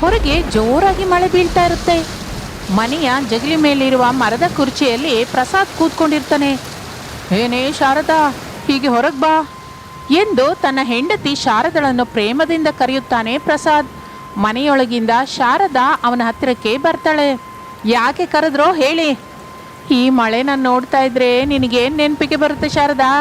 ಹೊರಗೆ ಜೋರಾಗಿ ಮಳೆ ಬೀಳ್ತಾ ಇರುತ್ತೆ. ಮನೆಯ ಜಗಲಿ ಮೇಲಿರುವ ಮರದ ಕುರ್ಚಿಯಲ್ಲಿ ಪ್ರಸಾದ್ ಕೂತ್ಕೊಂಡಿರ್ತಾನೆ. ಏನೇ ಶಾರದಾ, ಹೀಗೆ ಹೊರಗೆ ಬಾ ಎಂದು ತನ್ನ ಹೆಂಡತಿ ಶಾರದಳನ್ನು ಪ್ರೇಮದಿಂದ ಕರೆಯುತ್ತಾನೆ ಪ್ರಸಾದ್. ಮನೆಯೊಳಗಿಂದ ಶಾರದಾ ಅವನ ಹತ್ತಿರಕ್ಕೆ ಬರ್ತಾಳೆ. ಯಾಕೆ ಕರೆದ್ರೋ ಹೇಳಿ. ಈ ಮಳೆನ ನೋಡ್ತಾ ಇದ್ರೆ ನಿನಗೇನು ನೆನಪಿಗೆ ಬರುತ್ತೆ ಶಾರದಾ.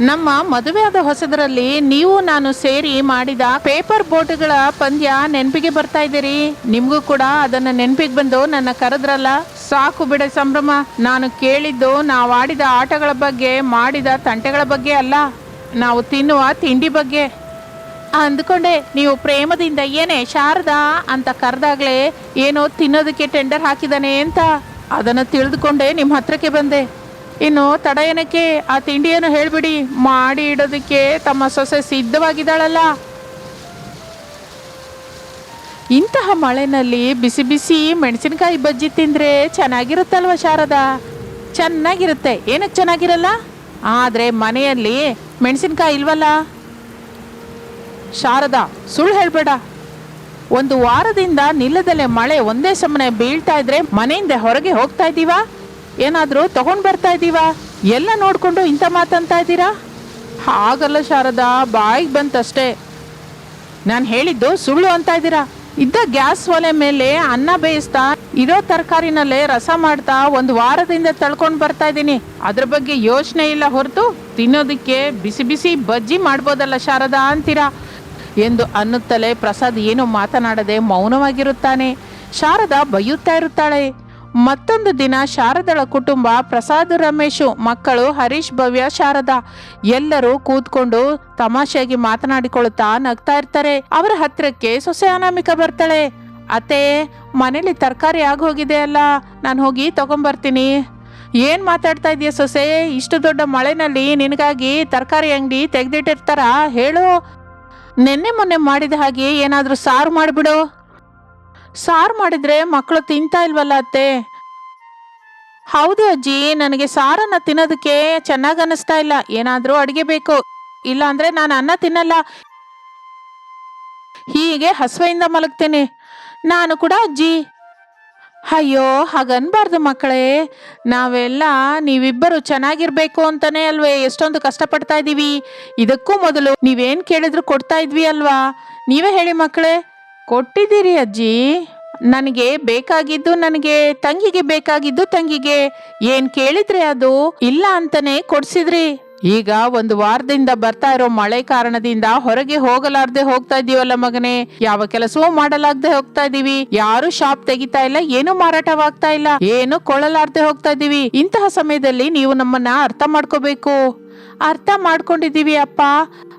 ನಮ್ಮ ಮದುವೆಯಾದ ಹೊಸದರಲ್ಲಿ ನೀವು ನಾನು ಸೇರಿ ಮಾಡಿದ ಪೇಪರ್ ಬೋಟ್ಗಳ ಪಂದ್ಯ ನೆನಪಿಗೆ ಬರ್ತಾ ಇದ್ದೀರಿ. ನಿಮಗೂ ಕೂಡ ಅದನ್ನ ನೆನಪಿಗೆ ಬಂದು ನನ್ನ ಕರೆದ್ರಲ್ಲ. ಸಾಕು ಬಿಡ ಸಂಭ್ರಮ. ನಾನು ಕೇಳಿದ್ದು ನಾವು ಆಡಿದ ಆಟಗಳ ಬಗ್ಗೆ, ಮಾಡಿದ ತಂಟೆಗಳ ಬಗ್ಗೆ ಅಲ್ಲ. ನಾವು ತಿನ್ನುವ ತಿಂಡಿ ಬಗ್ಗೆ. ಅಂದ್ಕೊಂಡೆ, ನೀವು ಪ್ರೇಮದಿಂದ ಏನೇ ಶಾರದಾ ಅಂತ ಕರೆದಾಗಲೇ ಏನೋ ತಿನ್ನೋದಕ್ಕೆ ಟೆಂಡರ್ ಹಾಕಿದಾನೆ ಅಂತ. ಅದನ್ನು ತಿಳಿದುಕೊಂಡೆ, ನಿಮ್ಮ ಹತ್ರಕ್ಕೆ ಬಂದೆ. ಇನ್ನು ತಡ ಏನಕ್ಕೆ ಆ ತಿಂಡಿಯನ್ನು ಹೇಳ್ಬಿಡಿ. ಮಾಡಿ ಇಡೋದಕ್ಕೆ ತಮ್ಮ ಸೊಸೆ ಸಿದ್ಧವಾಗಿದ್ದಾಳಲ್ಲ. ಇಂತಹ ಮಳೆನಲ್ಲಿ ಬಿಸಿ ಬಿಸಿ ಮೆಣಸಿನಕಾಯಿ ಬಜ್ಜಿ ತಿಂದ್ರೆ ಚೆನ್ನಾಗಿರುತ್ತಲ್ವ ಶಾರದಾ? ಚೆನ್ನಾಗಿರುತ್ತೆ. ಏನಕ್ಕೆ ಚೆನ್ನಾಗಿರಲ್ಲ? ಆದರೆ ಮನೆಯಲ್ಲಿ ಮೆಣಸಿನಕಾಯಿ ಇಲ್ವಲ್ಲ? ಶಾರದಾ, ಸುಳ್ಳು ಹೇಳ್ಬೇಡ. ಒಂದು ವಾರದಿಂದ ನಿಲ್ಲದಲ್ಲೇ ಮಳೆ ಒಂದೇ ಸಮನೆ ಬೀಳ್ತಾ ಇದ್ರೆ ಮನೆಯಿಂದ ಹೊರಗೆ ಹೋಗ್ತಾ ಇದ್ದೀವಾ? ಏನಾದರೂ ತಗೊಂಡು ಬರ್ತಾ ಇದ್ದೀವಾ ಎಲ್ಲ ನೋಡ್ಕೊಂಡು ಇಂಥ ಮಾತಂತ ಇದ್ದೀರಾ ಹಾಗಲ್ಲ ಶಾರದಾ, ಬಾಯಿಗೆ ಬಂತಷ್ಟೇ. ನಾನು ಹೇಳಿದ್ದು ಸುಳ್ಳು ಅಂತ ಇದ್ದೀರಾ ಇದ್ದ ಗ್ಯಾಸ್ ಒಲೆ ಮೇಲೆ ಅನ್ನ ಬೇಯಿಸ್ತಾ, ಇರೋ ತರಕಾರಿನಲ್ಲೇ ರಸ ಮಾಡ್ತಾ ಒಂದು ವಾರದಿಂದ ತಳ್ಕೊಂಡು ಬರ್ತಾ ಇದ್ದೀನಿ ಅದ್ರ ಬಗ್ಗೆ ಯೋಚನೆ ಇಲ್ಲ ಹೊರತು ತಿನ್ನೋದಕ್ಕೆ ಬಿಸಿ ಬಿಸಿ ಬಜ್ಜಿ ಮಾಡ್ಬೋದಲ್ಲ ಶಾರದಾ ಅಂತೀರಾ? ಎಂದು ಅನ್ನುತ್ತಲೇ ಪ್ರಸಾದ್ ಏನು ಮಾತನಾಡದೆ ಮೌನವಾಗಿರುತ್ತಾನೆ. ಶಾರದಾ ಬೈಯುತ್ತಾ ಇರುತ್ತಾಳೆ. ಮತ್ತೊಂದು ದಿನ ಶಾರದಳ ಕುಟುಂಬ ಪ್ರಸಾದ್ ರಮೇಶು ಮಕ್ಕಳು ಹರೀಶ್ ಭವ್ಯ ಶಾರದಾ. ಎಲ್ಲರೂ ಕೂತ್ಕೊಂಡು ತಮಾಷೆಯಾಗಿ ಮಾತನಾಡಿಕೊಳ್ಳುತ್ತಾ ನಗ್ತಾ ಇರ್ತಾರೆ. ಅವರ ಹತ್ರಕ್ಕೆ ಸೊಸೆ ಅನಾಮಿಕ ಬರ್ತಾಳೆ. ಅತ್ತೆ, ಮನೇಲಿ ತರಕಾರಿ ಆಗೋಗಿದೆ ಅಲ್ಲ, ನಾನು ಹೋಗಿ ತಗೊಂಬರ್ತೀನಿ. ಏನ್ ಮಾತಾಡ್ತಾ ಇದೀಯ ಸೊಸೆ? ಇಷ್ಟು ದೊಡ್ಡ ಮಳೆನಲ್ಲಿ ನಿನಗಾಗಿ ತರಕಾರಿ ಅಂಗಡಿ ತೆಗೆದಿಟ್ಟಿರ್ತಾರ? ಹೇಳು. ನಿನ್ನೆ ಮೊನ್ನೆ ಮಾಡಿದ ಹಾಗೆ ಏನಾದರೂ ಸಾರು ಮಾಡಿಬಿಡು. ಸಾರು ಮಾಡಿದ್ರೆ ಮಕ್ಕಳು ತಿಂತಾ ಇಲ್ವಲ್ಲ ಅತ್ತೆ? ಹೌದು ಅಜ್ಜಿ, ನನಗೆ ಸಾರನ್ನ ತಿನ್ನೋದಕ್ಕೆ ಚೆನ್ನಾಗಿ ಅನ್ನಿಸ್ತಾ ಇಲ್ಲ. ಏನಾದರೂ ಅಡಿಗೆ ಬೇಕು. ಇಲ್ಲ ಅಂದ್ರೆ ನಾನು ಅನ್ನ ತಿನ್ನಲ್ಲ. ಹೀಗೆ ಹಸುವೆಯಿಂದ ಮಲಗ್ತೀನಿ. ನಾನು ಕೂಡ ಅಜ್ಜಿ. ಅಯ್ಯೋ ಹಾಗನ್ಬಾರ್ದು ಮಕ್ಕಳೇ. ನಾವೆಲ್ಲ ನೀವಿಬ್ಬರು ಚೆನ್ನಾಗಿರ್ಬೇಕು ಅಂತಾನೆ ಅಲ್ವೇ? ಎಷ್ಟೊಂದು ಕಷ್ಟಪಡ್ತಾ ಇದ್ದೀವಿ ಇದಕ್ಕೂ ಮೊದಲು ನೀವೇನು ಕೇಳಿದ್ರು ಕೊಡ್ತಾ ಇದ್ವಿ ಅಲ್ವಾ? ನೀವೇ ಹೇಳಿ ಮಕ್ಕಳೇ. ಕೊಟ್ಟಿದ್ದೀರಿ ಅಜ್ಜಿ. ನನಗೆ ಬೇಕಾಗಿದ್ದು ನನಗೆ, ತಂಗಿಗೆ ಬೇಕಾಗಿದ್ದು ತಂಗಿಗೆ. ಏನ್ ಕೇಳಿದ್ರೆ ಅದು? ಇಲ್ಲ ಅಂತಾನೆ ಕೊಡ್ಸಿದ್ರಿ. ಈಗ ಒಂದು ವಾರದಿಂದ ಬರ್ತಾ ಇರೋ ಮಳೆ ಕಾರಣದಿಂದ ಹೊರಗೆ ಹೋಗಲಾರ್ದೆ ಹೋಗ್ತಾ ಇದೀವಲ್ಲ ಮಗನೇ. ಯಾವ ಕೆಲಸವೂ ಮಾಡಲಾರ್ದೆ ಹೋಗ್ತಾ ಇದೀವಿ ಯಾರು ಶಾಪ್ ತೆಗಿತಾ ಇಲ್ಲ, ಏನು ಮಾರಾಟವಾಗ್ತಾ ಇಲ್ಲ. ಏನು ಕೊಳ್ಳಲಾರ್ದೆ ಹೋಗ್ತಾ ಇದೀವಿ ಇಂತಹ ಸಮಯದಲ್ಲಿ ನೀವು ನಮ್ಮನ್ನ ಅರ್ಥ ಮಾಡ್ಕೋಬೇಕು. ಅರ್ಥ ಮಾಡ್ಕೊಂಡಿದೀವಿ ಅಪ್ಪ.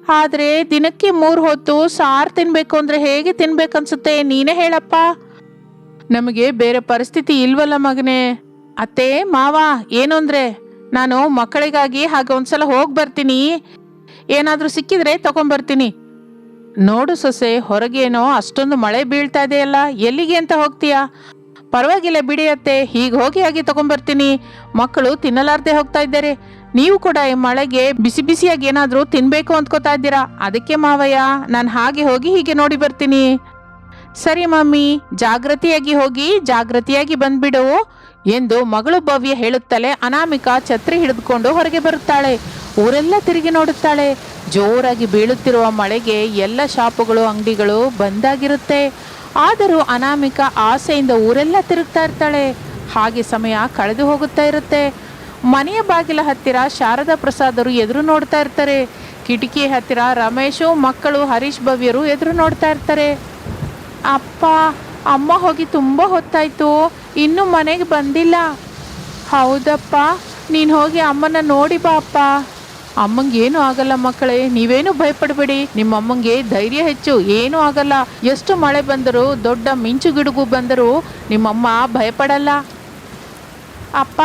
ಆದ್ರೆ ದಿನಕ್ಕೆ ಮೂರ್ ಹೊತ್ತು ಸಾರ್ ತಿನ್ಬೇಕು ಅಂದ್ರೆ ಹೇಗೆ ತಿನ್ಬೇಕನ್ಸುತ್ತೆ ನೀನೇ ಹೇಳಪ್ಪ. ನಮಗೆ ಬೇರೆ ಪರಿಸ್ಥಿತಿ ಇಲ್ವಲ್ಲ ಮಗನೇ. ಅತ್ತೆ, ಮಾವ, ಏನು ಅಂದ್ರೆ? ನಾನು ಮಕ್ಕಳಿಗಾಗಿ ಹಾಗೆ ಒಂದ್ಸಲ ಹೋಗಿ ಬರ್ತೀನಿ. ಏನಾದರೂ ಸಿಕ್ಕಿದ್ರೆ ತಗೊಂಬರ್ತೀನಿ. ನೋಡು ಸೊಸೆ, ಹೊರಗೇನೋ ಅಷ್ಟೊಂದು ಮಳೆ ಬೀಳ್ತಾ ಇದೆಯಲ್ಲ, ಎಲ್ಲಿಗೆ ಅಂತ ಹೋಗ್ತೀಯಾ? ಪರವಾಗಿಲ್ಲ ಬಿಡಿ ಅತ್ತೆ, ಹೀಗೆ ಹೋಗಿ ಹಾಗೆ ತಗೊಂಬರ್ತೀನಿ. ಮಕ್ಕಳು ತಿನ್ನಲಾರ್ದೆ ಹೋಗ್ತಾ ಇದ್ದಾರೆ. ನೀವು ಕೂಡ ಈ ಮಳೆಗೆ ಬಿಸಿ ಬಿಸಿಯಾಗಿ ಏನಾದರೂ ತಿನ್ಬೇಕು ಅಂದ್ಕೋತಾ ಇದ್ದೀರಾ? ಅದಕ್ಕೆ ಮಾವಯ್ಯ, ನಾನು ಹಾಗೆ ಹೋಗಿ ಹೀಗೆ ನೋಡಿ ಬರ್ತೀನಿ. ಸರಿ ಮಮ್ಮಿ ಜಾಗೃತಿಯಾಗಿ ಹೋಗಿ ಜಾಗೃತಿಯಾಗಿ ಬಂದ್ಬಿಡು ಎಂದು ಮಗಳು ಭವ್ಯ ಹೇಳುತ್ತಲೇ ಅನಾಮಿಕಾ ಛತ್ರಿ ಹಿಡಿದುಕೊಂಡು ಹೊರಗೆ ಬರುತ್ತಾಳೆ. ಊರೆಲ್ಲ ತಿರುಗಿ ನೋಡುತ್ತಾಳೆ. ಜೋರಾಗಿ ಬೀಳುತ್ತಿರುವ ಮಳೆಗೆ ಎಲ್ಲ ಶಾಪುಗಳು, ಅಂಗಡಿಗಳು ಬಂದಾಗಿರುತ್ತೆ. ಆದರೂ ಅನಾಮಿಕಾ ಆಸೆಯಿಂದ ಊರೆಲ್ಲ ತಿರುಗ್ತಾ ಇರ್ತಾಳೆ. ಹಾಗೆ ಸಮಯ ಕಳೆದು ಹೋಗುತ್ತಾ ಇರುತ್ತೆ. ಮನೆಯ ಬಾಗಿಲ ಹತ್ತಿರ ಶಾರದಾ ಪ್ರಸಾದರು ಎದುರು ನೋಡ್ತಾ ಇರ್ತಾರೆ. ಕಿಟಕಿ ಹತ್ತಿರ ರಮೇಶು, ಮಕ್ಕಳು, ಹರೀಶ್ ಭವ್ಯರು ಎದುರು ನೋಡ್ತಾ ಇರ್ತಾರೆ. ಅಪ್ಪ, ಅಮ್ಮ ಹೋಗಿ ತುಂಬ ಹೊತ್ತಾಯ್ತು. ಇನ್ನೂ ಮನೆಗೆ ಬಂದಿಲ್ಲ. ಹೌದಪ್ಪ, ನೀನು ಹೋಗಿ ಅಮ್ಮನ ನೋಡಿ ಬಾ ಅಪ್ಪ. ಅಮ್ಮಂಗೆ ಏನೂ ಆಗಲ್ಲ ಮಕ್ಕಳೇ, ನೀವೇನು ಭಯಪಡಬೇಡಿ. ನಿಮ್ಮ ಅಮ್ಮಂಗೆ ಧೈರ್ಯ ಹೆಚ್ಚು, ಏನೂ ಆಗಲ್ಲ. ಎಷ್ಟು ಮಳೆ ಬಂದರೂ, ದೊಡ್ಡ ಮಿಂಚು ಗಿಡುಗು ಬಂದರೂ ನಿಮ್ಮಮ್ಮ ಭಯಪಡಲ್ಲ. ಅಪ್ಪ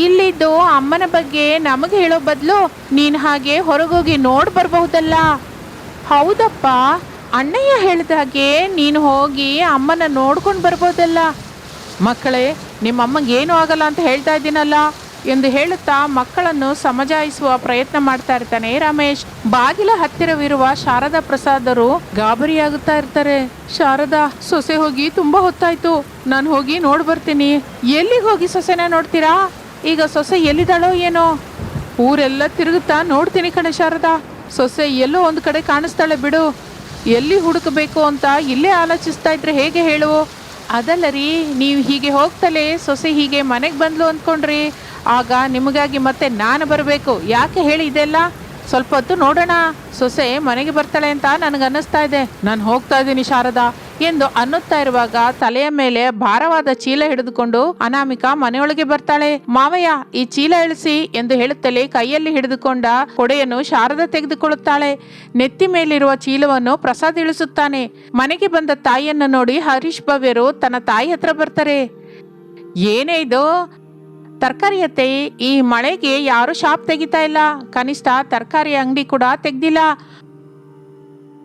ಇಲ್ಲಿದ್ದು ಅಮ್ಮನ ಬಗ್ಗೆ ನಮಗೆ ಹೇಳೋ ಬದಲು ನೀನು ಹಾಗೆ ಹೊರಗೋಗಿ ನೋಡಿ ಬರಬಹುದಲ್ಲ? ಹೌದಪ್ಪ. ಅಣ್ಣಯ್ಯ ಹೇಳಿದ ಹಾಗೆ ನೀನು ಹೋಗಿ ಅಮ್ಮನ ನೋಡ್ಕೊಂಡು ಬರ್ಬೋದಲ್ಲ. ಮಕ್ಕಳೇ ನಿಮ್ಮ ಅಮ್ಮಂಗೆ ಏನೂ ಆಗಲ್ಲ ಅಂತ ಹೇಳ್ತಾ ಇದ್ದೀನಲ್ಲ ಎಂದು ಹೇಳುತ್ತಾ ಮಕ್ಕಳನ್ನು ಸಮಜಾಯಿಸುವ ಪ್ರಯತ್ನ ಮಾಡ್ತಾ ಇರ್ತಾನೆ ರಮೇಶ್. ಬಾಗಿಲ ಹತ್ತಿರವಿರುವ ಶಾರದಾ ಪ್ರಸಾದರು ಗಾಬರಿಯಾಗುತ್ತಾ ಇರ್ತಾರೆ. ಶಾರದಾ, ಸೊಸೆ ಹೋಗಿ ತುಂಬಾ ಹೊತ್ತಾಯ್ತು. ನಾನು ಹೋಗಿ ನೋಡ್ ಬರ್ತೀನಿ. ಎಲ್ಲಿಗೆ ಹೋಗಿ ಸೊಸೆನ ನೋಡ್ತೀರಾ? ಈಗ ಸೊಸೆ ಎಲ್ಲಿದ್ದಾಳೋ ಏನೋ? ಊರೆಲ್ಲ ತಿರುಗುತ್ತಾ ನೋಡ್ತೀನಿ ಕಣೆ ಶಾರದಾ. ಸೊಸೆ ಎಲ್ಲೋ ಒಂದು ಕಡೆ ಕಾಣಿಸ್ತಾಳೆ ಬಿಡು. ಎಲ್ಲಿ ಹುಡುಕಬೇಕು ಅಂತ ಇಲ್ಲೇ ಆಲೋಚಿಸ್ತಾ ಇದ್ರೆ ಹೇಗೆ ಹೇಳು? ಅದಲ್ಲ ರೀ, ನೀವು ಹೀಗೆ ಹೋಗ್ತಲೇ ಸೊಸೆ ಹೀಗೆ ಮನೆಗೆ ಬಂದ್ಲು ಅಂದ್ಕೊಂಡ್ರಿ ಆಗ ನಿಮಗಾಗಿ ಮತ್ತೆ ನಾನು ಬರಬೇಕು. ಯಾಕೆ ಹೇಳಿ ಇದೆಲ್ಲ? ಸ್ವಲ್ಪ ಹೊತ್ತು ನೋಡೋಣ. ಸೊಸೆ ಮನೆಗೆ ಬರ್ತಾಳೆ ಅಂತ ನನಗೆ ಅನ್ನಿಸ್ತಾ ಇದೆ. ನಾನು ಹೋಗ್ತಾ ಇದ್ದೀನಿ ಶಾರದಾ. ಎಂದು ಅನ್ನುತ್ತಾ ಇರುವಾಗ ತಲೆಯ ಮೇಲೆ ಭಾರವಾದ ಚೀಲ ಹಿಡಿದುಕೊಂಡು ಅನಾಮಿಕಾ ಮನೆಯೊಳಗೆ ಬರ್ತಾಳೆ. ಮಾವಯ್ಯ, ಈ ಚೀಲ ಇಳಿಸಿ ಎಂದು ಹೇಳುತ್ತಲೇ ಕೈಯಲ್ಲಿ ಹಿಡಿದುಕೊಂಡ ಕೊಡೆಯನ್ನು ಶಾರದ ತೆಗೆದುಕೊಳ್ಳುತ್ತಾಳೆ. ನೆತ್ತಿ ಮೇಲಿರುವ ಚೀಲವನ್ನು ಪ್ರಸಾದ್ ಇಳಿಸುತ್ತಾನೆ. ಮನೆಗೆ ಬಂದ ತಾಯಿಯನ್ನು ನೋಡಿ ಹರೀಶ್ ಭವ್ಯರು ತನ್ನ ತಾಯಿ ಹತ್ರ ಬರ್ತಾರೆ. ಏನೇ ಇದು? ತರಕಾರಿ ಅತ್ತೆ, ಈ ಮಳೆಗೆ ಯಾರು ಶಾಪ್ ತೆಗಿತಾ ಇಲ್ಲ. ಕನಿಷ್ಠ ತರಕಾರಿ ಅಂಗಡಿ ಕೂಡ ತೆಗ್ದಿಲ್ಲ.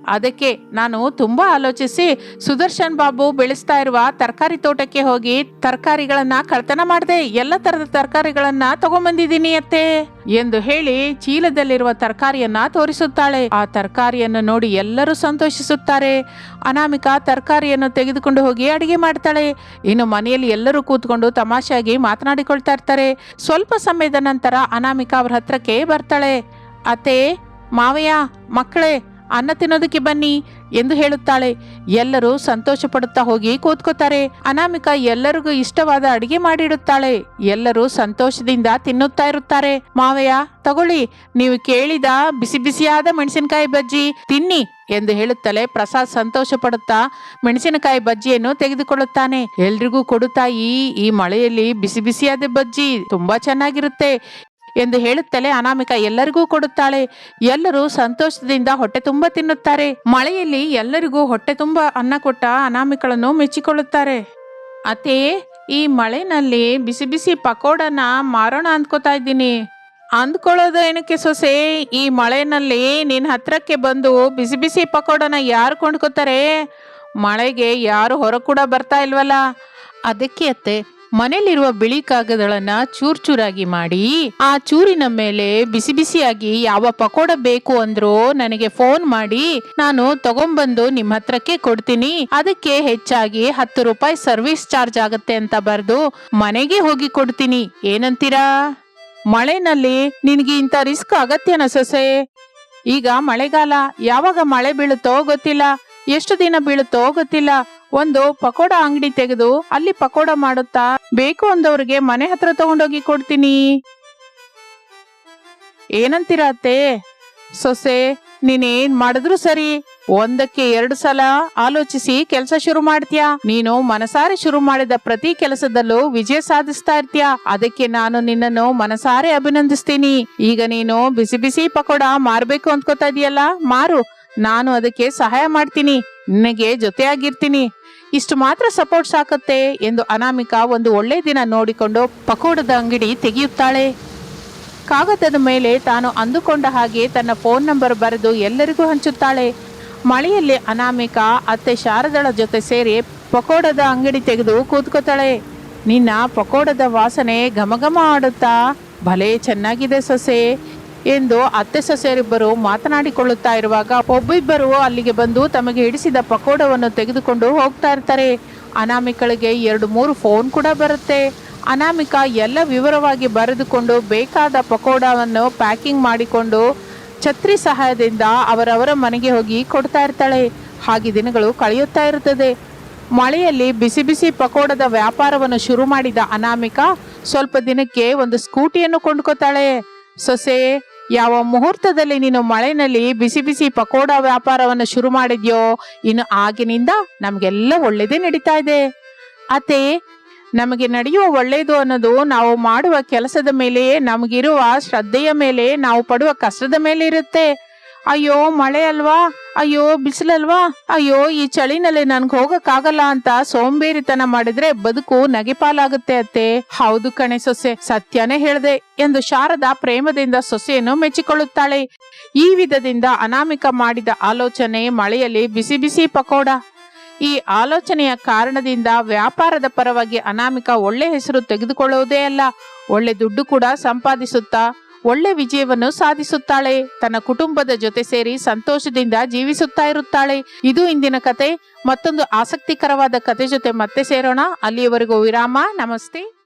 ಅದಕ್ಕೆ ನಾನು ತುಂಬಾ ಆಲೋಚಿಸಿ, ಸುದರ್ಶನ್ ಬಾಬು ಬೆಳೆಸ್ತಾ ಇರುವ ತರಕಾರಿ ತೋಟಕ್ಕೆ ಹೋಗಿ ತರಕಾರಿಗಳನ್ನ ಕಳ್ತನ ಮಾಡಿದೆ, ಎಲ್ಲ ತರದ ತರಕಾರಿಗಳನ್ನ ತಗೊಂಬಂದಿದ್ದೀನಿ ಅತ್ತೆ ಎಂದು ಹೇಳಿ ಚೀಲದಲ್ಲಿರುವ ತರಕಾರಿಯನ್ನ ತೋರಿಸುತ್ತಾಳೆ. ಆ ತರಕಾರಿಯನ್ನು ನೋಡಿ ಎಲ್ಲರೂ ಸಂತೋಷಿಸುತ್ತಾರೆ. ಅನಾಮಿಕಾ ತರಕಾರಿಯನ್ನು ತೆಗೆದುಕೊಂಡು ಹೋಗಿ ಅಡಿಗೆ ಮಾಡ್ತಾಳೆ. ಇನ್ನು ಮನೆಯಲ್ಲಿ ಎಲ್ಲರೂ ಕೂತ್ಕೊಂಡು ತಮಾಷೆಯಾಗಿ ಮಾತನಾಡಿಕೊಳ್ತಾ ಇರ್ತಾರೆ. ಸ್ವಲ್ಪ ಸಮಯದ ನಂತರ ಅನಾಮಿಕಾ ಅವ್ರ ಹತ್ರಕ್ಕೆ ಬರ್ತಾಳೆ. ಅತ್ತೆ, ಮಾವಯ್ಯ, ಮಕ್ಕಳೇ ಅನ್ನ ತಿನ್ನೋದಕ್ಕೆ ಬನ್ನಿ ಎಂದು ಹೇಳುತ್ತಾಳೆ. ಎಲ್ಲರೂ ಸಂತೋಷ ಪಡುತ್ತಾ ಹೋಗಿ ಕೂತ್ಕೋತಾರೆ. ಅನಾಮಿಕಾ ಎಲ್ಲರಿಗೂ ಇಷ್ಟವಾದ ಅಡಿಗೆ ಮಾಡಿಡುತ್ತಾಳೆ. ಎಲ್ಲರೂ ಸಂತೋಷದಿಂದ ತಿನ್ನುತ್ತಾ ಇರುತ್ತಾರೆ. ಮಾವಯ್ಯ, ತಗೊಳ್ಳಿ. ನೀವು ಕೇಳಿದ ಬಿಸಿ ಬಿಸಿಯಾದ ಮೆಣಸಿನಕಾಯಿ ಬಜ್ಜಿ ತಿನ್ನಿ ಎಂದು ಹೇಳುತ್ತಲೇ ಪ್ರಸಾದ್ ಸಂತೋಷ ಪಡುತ್ತಾ ಮೆಣಸಿನಕಾಯಿ ಬಜ್ಜಿಯನ್ನು ತೆಗೆದುಕೊಳ್ಳುತ್ತಾನೆ. ಎಲ್ರಿಗೂ ಕೊಡುತ್ತಾ ಈ ಈ ಮಳೆಯಲ್ಲಿ ಬಿಸಿ ಬಿಸಿಯಾದ ಬಜ್ಜಿ ತುಂಬಾ ಚೆನ್ನಾಗಿರುತ್ತೆ. ಎಂದು ಹೇಳುತ್ತಲೇ ಅನಾಮಿಕ ಎಲ್ಲರಿಗೂ ಕೊಡುತ್ತಾಳೆ. ಎಲ್ಲರೂ ಸಂತೋಷದಿಂದ ಹೊಟ್ಟೆ ತುಂಬ ತಿನ್ನುತ್ತಾರೆ. ಮಳೆಯಲ್ಲಿ ಎಲ್ಲರಿಗೂ ಹೊಟ್ಟೆ ತುಂಬ ಅನ್ನ ಕೊಟ್ಟ ಅನಾಮಿಕಳನ್ನು ಮೆಚ್ಚಿಕೊಳ್ಳುತ್ತಾರೆ. ಅತ್ತೆ, ಈ ಮಳೆನಲ್ಲಿ ಬಿಸಿ ಬಿಸಿ ಪಕೋಡನ ಮಾರೋಣ ಅಂದ್ಕೋತಾ ಇದ್ದೀನಿ. ಅಂದ್ಕೊಳ್ಳೋದು ಏನಕ್ಕೆ ಸೊಸೆ? ಈ ಮಳೆನಲ್ಲಿ ನಿನ್ನ ಹತ್ರಕ್ಕೆ ಬಂದು ಬಿಸಿ ಬಿಸಿ ಪಕೋಡನ ಯಾರು ಕೊಂಡ್ಕೋತಾರೆ? ಮಳೆಗೆ ಯಾರು ಹೊರ ಕೂಡ ಬರ್ತಾ ಇಲ್ವಲ್ಲ? ಅದಕ್ಕೆ ಅತ್ತೆ ಮನೆಯಲ್ಲಿರುವ ಬಿಳಿ ಕಾಗದಗಳನ್ನ ಚೂರ್ ಚೂರಾಗಿ ಮಾಡಿ, ಆ ಚೂರಿನ ಮೇಲೆ ಬಿಸಿ ಬಿಸಿಯಾಗಿ ಯಾವ ಪಕೋಡ ಬೇಕು ಅಂದ್ರು ನನಗೆ ಫೋನ್ ಮಾಡಿ, ನಾನು ತಗೊಂಬಂದು ನಿಮ್ಮ ಹತ್ರಕ್ಕೆ ಕೊಡ್ತೀನಿ. ಅದಕ್ಕೆ ಹೆಚ್ಚಾಗಿ ಹತ್ತು ರೂಪಾಯಿ ಸರ್ವಿಸ್ ಚಾರ್ಜ್ ಆಗತ್ತೆ ಅಂತ ಬರ್ದು ಮನೆಗೆ ಹೋಗಿ ಕೊಡ್ತೀನಿ. ಏನಂತೀರಾ? ಮಳೆನಲ್ಲಿ ನಿನಗೆ ಇಂಥ ರಿಸ್ಕ್ ಅಗತ್ಯನ ಸೊಸೆ? ಈಗ ಮಳೆಗಾಲ, ಯಾವಾಗ ಮಳೆ ಬೀಳುತ್ತೋ ಗೊತ್ತಿಲ್ಲ. ಎಷ್ಟು ದಿನ ಬೀಳುತ್ತೋ ಗೊತ್ತಿಲ್ಲ. ಒಂದು ಪಕೋಡ ಅಂಗಡಿ ತೆಗೆದು ಅಲ್ಲಿ ಪಕೋಡ ಮಾಡುತ್ತಾ ಬೇಕು ಅಂದವ್ರಿಗೆ ಮನೆ ಹತ್ರ ತಗೊಂಡೋಗಿ ಕೊಡ್ತೀನಿ. ಏನಂತೀರ ಅತ್ತೆ? ಸೊಸೆ, ನೀನೇನ್ ಮಾಡಿದ್ರು ಸರಿ. ಒಂದಕ್ಕೆ ಎರಡು ಸಲ ಆಲೋಚಿಸಿ ಕೆಲಸ ಶುರು ಮಾಡ್ತೀಯಾ? ನೀನು ಮನಸಾರೆ ಶುರು ಮಾಡಿದ ಪ್ರತಿ ಕೆಲಸದಲ್ಲೂ ವಿಜಯ ಸಾಧಿಸ್ತಾ ಇರ್ತೀಯ? ಅದಕ್ಕೆ ನಾನು ನಿನ್ನನ್ನು ಮನಸಾರೆ ಅಭಿನಂದಿಸ್ತೀನಿ. ಈಗ ನೀನು ಬಿಸಿ ಬಿಸಿ ಪಕೋಡ ಮಾರ್ಬೇಕು ಅಂದ್ಕೋತಾ ಇದೀಯಲ್ಲ? ಮಾರು. ನಾನು ಅದಕ್ಕೆ ಸಹಾಯ ಮಾಡ್ತೀನಿ, ನಿನಗೆ ಜೊತೆಯಾಗಿರ್ತೀನಿ. ಇಷ್ಟು ಮಾತ್ರ ಸಪೋರ್ಟ್ ಸಾಕತ್ತೆ ಎಂದು ಅನಾಮಿಕಾ ಒಂದು ಒಳ್ಳೆ ದಿನ ನೋಡಿಕೊಂಡು ಪಕೋಡದ ಅಂಗಡಿ ತೆಗೆಯುತ್ತಾಳೆ. ಕಾಗದದ ಮೇಲೆ ತಾನು ಅಂದುಕೊಂಡ ಹಾಗೆ ತನ್ನ ಫೋನ್ ನಂಬರ್ ಬರೆದು ಎಲ್ಲರಿಗೂ ಹಂಚುತ್ತಾಳೆ. ಮಳೆಯಲ್ಲಿ ಅನಾಮಿಕಾ ಅತ್ತೆ ಶಾರದಳ ಜೊತೆ ಸೇರಿ ಪಕೋಡದ ಅಂಗಡಿ ತೆಗೆದು ಕೂತ್ಕೋತಾಳೆ. ನಿನ್ನ ಪಕೋಡದ ವಾಸನೆ ಘಮಘಮ ಆಡುತ್ತಾ, ಭಲೇ ಚೆನ್ನಾಗಿದೆ ಸೊಸೆ ಎಂದು ಅತ್ತೆ ಸೊಸೆಯರಿಬ್ಬರು ಮಾತನಾಡಿಕೊಳ್ಳುತ್ತಾ ಇರುವಾಗ ಒಬ್ಬಿಬ್ಬರು ಅಲ್ಲಿಗೆ ಬಂದು ತಮಗೆ ಹಿಡಿಸಿದ ಪಕೋಡವನ್ನು ತೆಗೆದುಕೊಂಡು ಹೋಗ್ತಾ ಇರ್ತಾರೆ. ಅನಾಮಿಕಳಿಗೆ ಎರಡು ಮೂರು ಫೋನ್ ಕೂಡ ಬರುತ್ತೆ. ಅನಾಮಿಕ ಎಲ್ಲ ವಿವರವಾಗಿ ಬರೆದುಕೊಂಡು ಬೇಕಾದ ಪಕೋಡವನ್ನು ಪ್ಯಾಕಿಂಗ್ ಮಾಡಿಕೊಂಡು ಛತ್ರಿ ಸಹಾಯದಿಂದ ಅವರವರ ಮನೆಗೆ ಹೋಗಿ ಕೊಡ್ತಾ ಇರ್ತಾಳೆ. ಹಾಗೆ ದಿನಗಳು ಕಳೆಯುತ್ತಾ ಇರುತ್ತದೆ. ಮಳೆಯಲ್ಲಿ ಬಿಸಿ ಬಿಸಿ ಪಕೋಡದ ವ್ಯಾಪಾರವನ್ನು ಶುರು ಮಾಡಿದ ಅನಾಮಿಕ ಸ್ವಲ್ಪ ದಿನಕ್ಕೆ ಒಂದು ಸ್ಕೂಟಿಯನ್ನು ಕೊಂಡ್ಕೋತಾಳೆ. ಸೊಸೆ ಯಾವ ಮುಹೂರ್ತದಲ್ಲಿ ನೀನು ಮಳೆನಲ್ಲಿ ಬಿಸಿ ಬಿಸಿ ಪಕೋಡ ವ್ಯಾಪಾರವನ್ನು ಶುರು ಮಾಡಿದ್ಯೋ, ಇನ್ನು ಆಗಿನಿಂದ ನಮಗೆಲ್ಲ ಒಳ್ಳೇದೇ ನಡೀತಾ ಇದೆ. ಅತ್ತೆ, ನಮಗೆ ನಡೆಯುವ ಒಳ್ಳೆಯದು ಅನ್ನೋದು ನಾವು ಮಾಡುವ ಕೆಲಸದ ಮೇಲೆ ನಮಗಿರುವ ಶ್ರದ್ಧೆಯ ಮೇಲೆ ನಾವು ಪಡುವ ಕಷ್ಟದ ಮೇಲೆ ಇರುತ್ತೆ. ಅಯ್ಯೋ, ಮಳೆ ಅಲ್ವಾ? ಅಯ್ಯೋ, ಬಿಸಿಲಲ್ವಾ? ಅಯ್ಯೋ, ಈ ಚಳಿನಲ್ಲಿ ನನ್ಗೆ ಹೋಗಕ್ಕಾಗಲ್ಲ ಅಂತ ಸೋಂಬೇರಿತನ ಮಾಡಿದ್ರೆ ಬದುಕು ನಗೆಪಾಲಾಗುತ್ತೆ ಅತ್ತೆ. ಹೌದು ಕಣೆ ಸೊಸೆ, ಸತ್ಯನೇ ಹೇಳ್ದೆ ಎಂದು ಶಾರದಾ ಪ್ರೇಮದಿಂದ ಸೊಸೆಯನ್ನು ಮೆಚ್ಚಿಕೊಳ್ಳುತ್ತಾಳೆ. ಈ ವಿಧದಿಂದ ಅನಾಮಿಕ ಮಾಡಿದ ಆಲೋಚನೆ ಮಳೆಯಲ್ಲಿ ಬಿಸಿ ಬಿಸಿ ಪಕೋಡ. ಈ ಆಲೋಚನೆಯ ಕಾರಣದಿಂದ ವ್ಯಾಪಾರದ ಪರವಾಗಿ ಅನಾಮಿಕ ಒಳ್ಳೆ ಹೆಸರು ತೆಗೆದುಕೊಳ್ಳುವುದೇ ಅಲ್ಲ, ಒಳ್ಳೆ ದುಡ್ಡು ಕೂಡ ಸಂಪಾದಿಸುತ್ತಾ ಒಳ್ಳೆ ವಿಜಯವನ್ನು ಸಾಧಿಸುತ್ತಾಳೆ. ತನ್ನ ಕುಟುಂಬದ ಜೊತೆ ಸೇರಿ ಸಂತೋಷದಿಂದ ಜೀವಿಸುತ್ತಾ ಇರುತ್ತಾಳೆ. ಇದು ಇಂದಿನ ಕತೆ. ಮತ್ತೊಂದು ಆಸಕ್ತಿಕರವಾದ ಕತೆ ಜೊತೆ ಮತ್ತೆ ಸೇರೋಣ. ಅಲ್ಲಿಯವರೆಗೂ ವಿರಾಮ. ನಮಸ್ತೆ.